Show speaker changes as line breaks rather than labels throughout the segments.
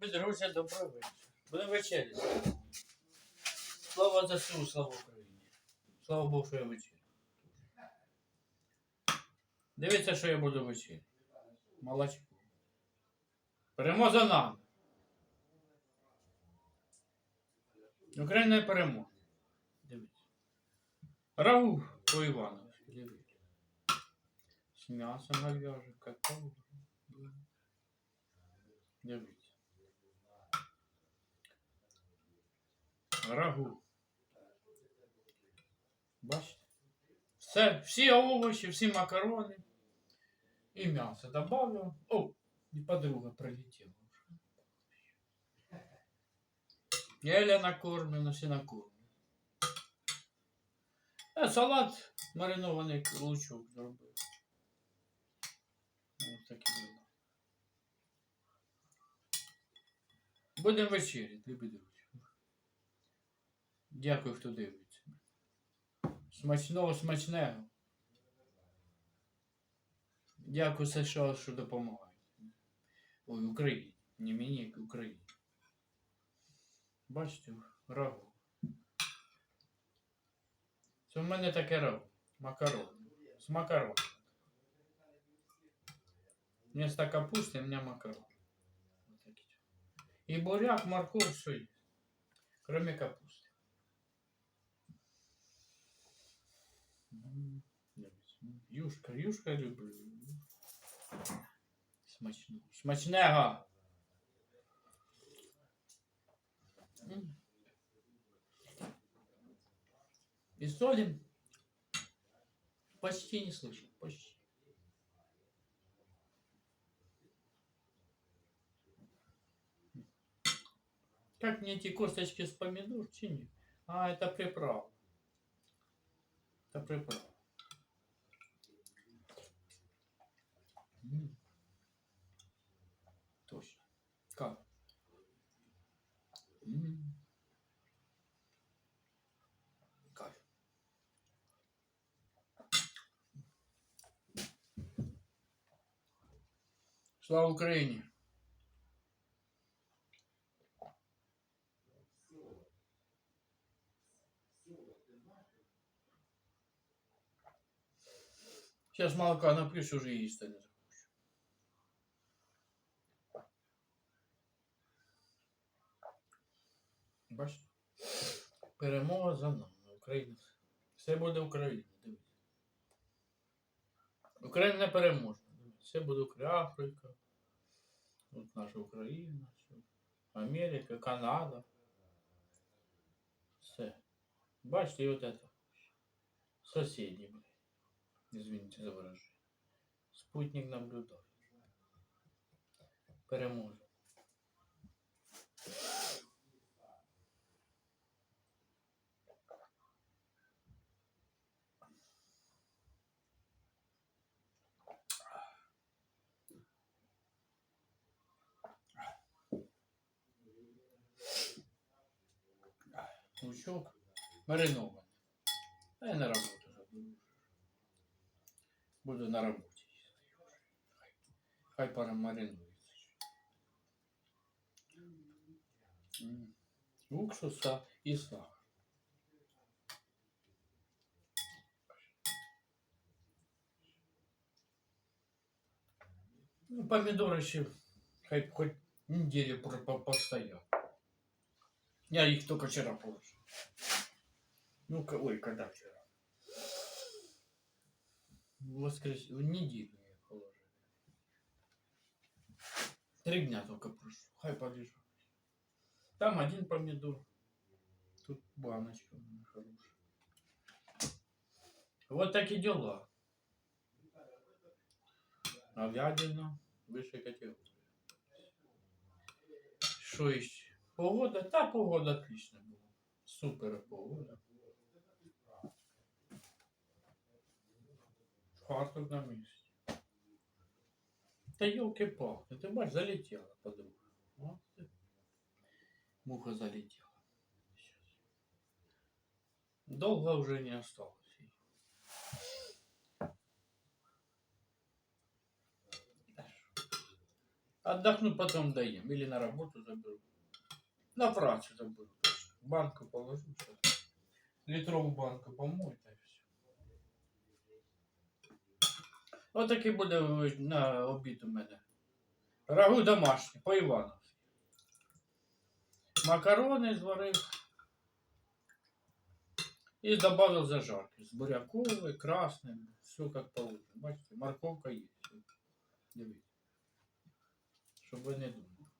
Друзі, добрий вечір. Будемо вечеряти. Слава ЗСУ, слава Україні. Слава Богу, що я вечерю. Дивіться, що я буду вечеряти. Молочко. Перемога нам. Україна перемога. Дивіться. Рагу по Івановичу. Дивіться. З м'ясом говяжим, какао. Дивіться. Рагу. Бачите? Все, всі овочі, всі макарони. І м'ясо добавлю. О, і подруга прилетіла. Еля накормлена, всі накормлені. А салат маринований лучок зробив. Ось такі діла. Будемо вечеряти, любі друзі. Дякую, хто дивиться. Смачного, смачного. Дякую за що, що допомагаєте. Ой, Україні. Не мені, а Україні. Бачите, рагу. Це в мене таке рагу. Макарон. З макарон. Вместо капусти у меня макарон. И буряк, морковь, все есть. Кроме капусты. Юшка, юшка люблю. Смачно. Смачного. И солим почти не слышно. Почти. Как мне эти косточки с помидор чинить? А, это приправа. Приправа. М. Точно. Как? Кайф. Слава Україні! Сейчас молока напьюсь, уже есть не. Бачите? Перемога за нами. Україна. Все буде Україна. Дивіться. Україна не переможна. Все буде Україна, Африка. От наша Україна. Америка, Канада. Все. Бачите, і от это. Соседи, блин. Извините за выражение. Спутник наблюдает. Переможе. Лучок маринованный. А я на работу забыл. Буду на работе. Хай. М. Уксуса и сахар. Ну, помидоры еще хай хоть неделю про- по- постоят. Я их только вчера положил. Ну, ка- ой, когда вчера? В воскрес... в неделю я положил. Три дня только прошло. Хай полежу. Там один помидор. Тут баночка хорошая. Вот так и дела. Говядина высшей категории. Что еще? Погода? Та погода отлично была. Супер погода. Фартук на месте. Да елки-палки, ты бачишь, залетела подруга. Вот ты. Муха залетела. Щас. Долго уже не осталось. Отдохну потом доем. Или на работу заберу. На працу заберу. банку положу. Літрову банку помою Отакий буде на обід у мене. Рагу домашнє, по Івановськи. Макарони зварив. І добавил зажарки. З буряковою, красним. Все як положено. Бачите, морковка є. Дивіться. Щоб ви не думали.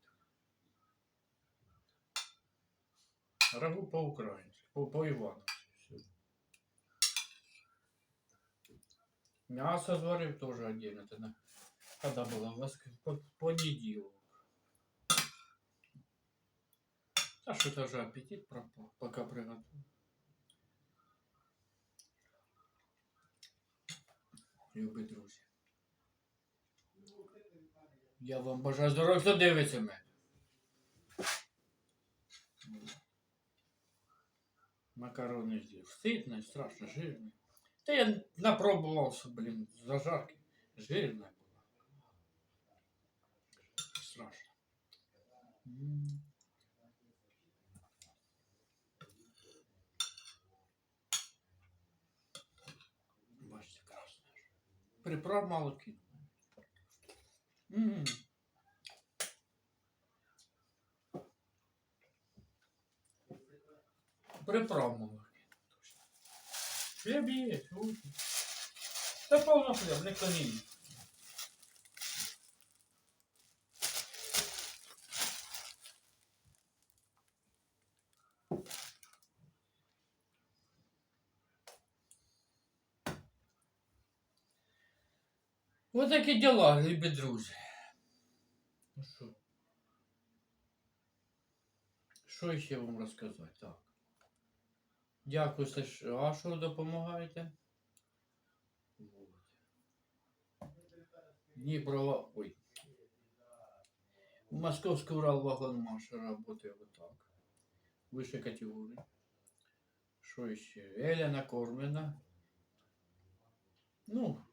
Рагу по-українськи, по-івановськи. Все. Мясо зварив теж отдельно. На... Когда было? Воск... по- понеділок. А что-то уже аппетит пропал, пока приготовил. Любі друзі. Я вам бажаю здоров'я, хто дивиться мене. Макарони з'їв. Ситний, страшно жирний. Та я напробувався, блін, зажарки. Жирна була. Страшно. Бачите, красно. Приправ мало кинув. М. Приправ мало. Хліб є, вкусно. Та повно хліб, ніхто не їсть. Вот такі діла, любі друзі. Ну що? Що ще вам розказати? Так. Дякую, Саш. А що ви допомагаєте? Вот. Дніпро... Ой. Московский Урал вагонмаш работает вот так. Высшей категории. Что еще? Эля накормлена. Ну,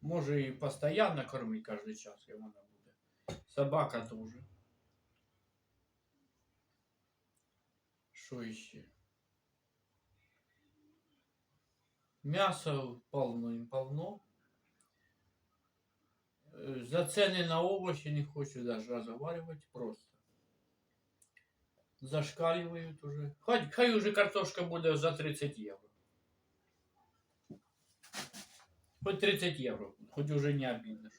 може і постоянно кормить каждый час, як вона буде. Собака тоже. Що еще? Мясо полно им полно. Э, За цены на овощи не хочу даже разговаривать просто. Зашкаливают уже. Хоть, хай уже картошка будет за 30 евро. Хоть 30 евро, хоть уже не обидно.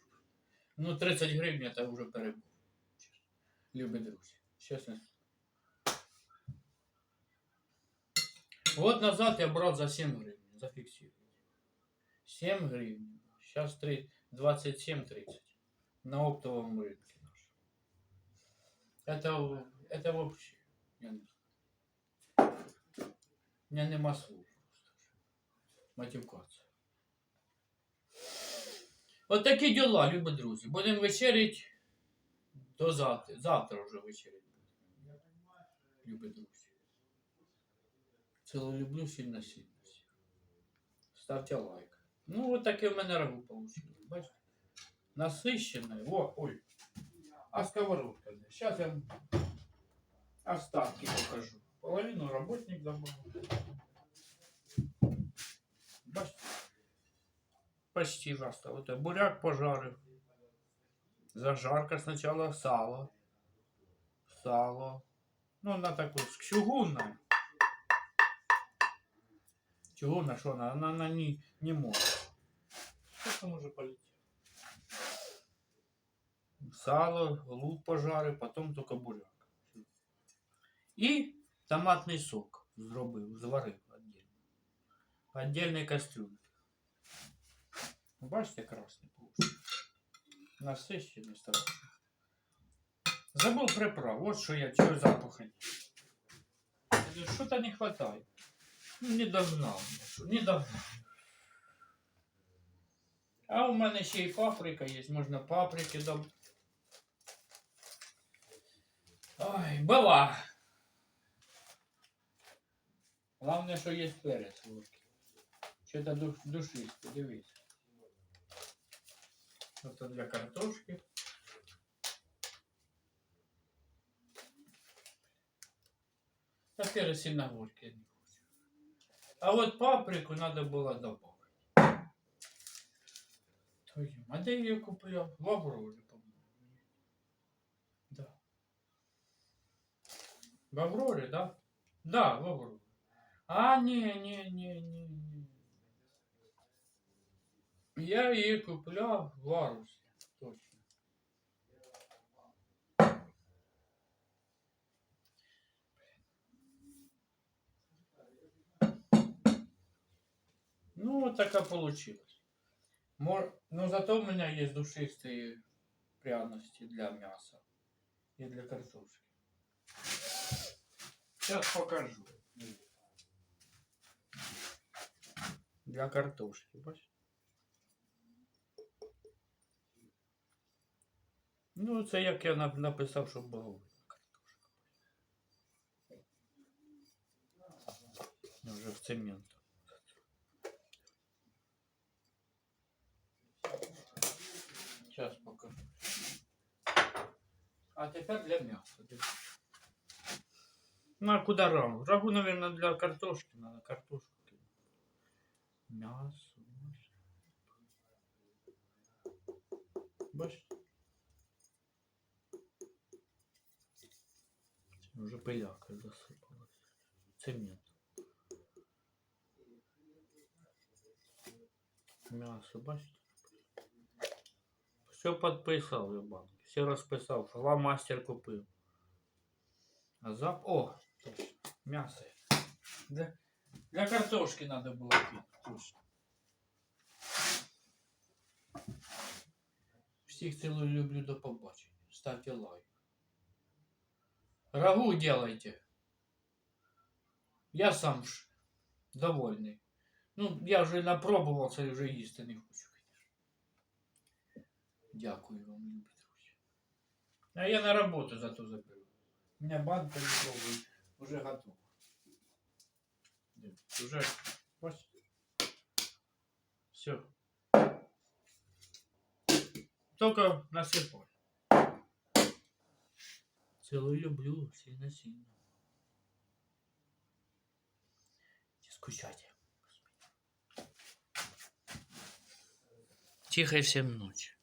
Ну 30 гривень это уже перебор. Любі друзі. Чесно. Вот назад я брал за 7 гривен Зафиксировать. 7 гривен. Сейчас 3, 27-30. На оптовом рынке нашем. Это, в- это вообще. Я не знаю. У меня нема слов просто. Матюкаться. От такі діла, любі друзі. Будемо вечерять до завтра. Завтра вже вечерять будемо. Любі друзі. Ціло люблю сильно сильно. Ставте лайк. Ну, от таке в мене рагу вийшло. Бачите? Насищене. О, ой. А сковородка. Сейчас я остатки покажу. Половину работник добавил. Бачите? Почти заста. Вот я буряк пожарив. Зажарка сначала сало. Сало. Ну, на таку с чугунна. Чугунна, что она? Она, она не, не может. Что там уже полетело? Сало, лук пожарив, потом только буряк. І томатний сок зробив, зварив отдельно. В отдельной кастрюлі. Бачите, красний получив. Насищений страшно. Забув приправ. Вот що я чого запаха. Что-то не хватает. Ну, не догнав, не догнав. А у мене ще й паприка є, можна паприки дав. Ой, була. Головне, що є перець. Що це душ, душисте, дивіться. Це для картошки. А перець і на. А вот паприку надо было добавить. Твою, а де я? В Авроле, по-моему. Да. В Авроре, да? Да, в Авроре. А, не, не, не, не, не. Я ее куплял в Арусе. Точно. Ну, вот такая получилась. Мор... Но зато у меня есть душистые пряности для мяса и для картошки. Сейчас покажу. Для картошки, бачиш? Ну, це як я нап- написав, щоб було картошка. Вже в цемент. Сейчас покажу. А теперь для мяса. Ну, а куда рагу? Рагу, наверное, для картошки. Надо картошку. Мясо. Бачиш? Уже пиляка засипалась. Цемент. Мясо, бачите? Все підписав, Іван. Все розписав. Фломастер купив. А зап... О, точно. М'ясо. Для, для картошки надо было кинуть. Точно. Всіх цілую люблю до побачення. Ставьте лайк. Рагу делайте. Я сам ж довольний. Ну, я вже напробувався і вже їсти не хочу, звісно. Дякую вам, любі друзі. А я на роботу зато заберу. У меня банка литровая уже готова. Дивіться, Уже ось. Все. Только насыпай. Целую люблю, сильно-сильно. Не скучайте. Тихой всем ночи.